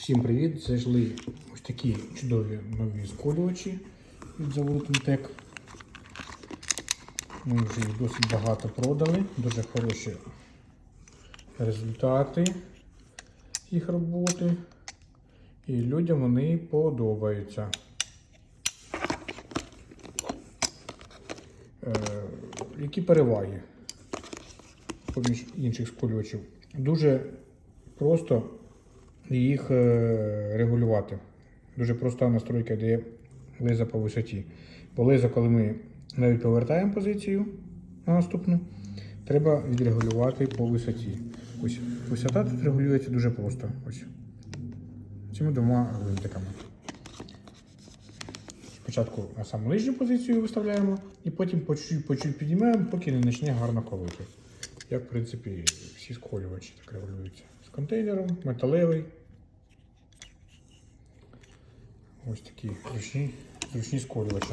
Всім привіт! Зайшли ось такі чудові нові сколювачі від заводу Тунтек. Ми вже їх досить багато продали, дуже хороші результати їх роботи. І людям вони подобаються. Е, які переваги поміж інших сколювачів? Дуже просто їх е, регулювати. Дуже проста настройка, де є леза по висоті. Бо леза, коли ми навіть повертаємо позицію на наступну, треба відрегулювати по висоті. Ось висота тут регулюється дуже просто. Ось. Цими двома гвинтиками. Спочатку на саму нижню позицію виставляємо і потім по чуть-чуть по чуть підіймаємо, поки не почне гарно колоти. Як, в принципі, всі сколювачі так регулюються. З контейнером, металевий. Ось такі зручні, зручні сколювачі.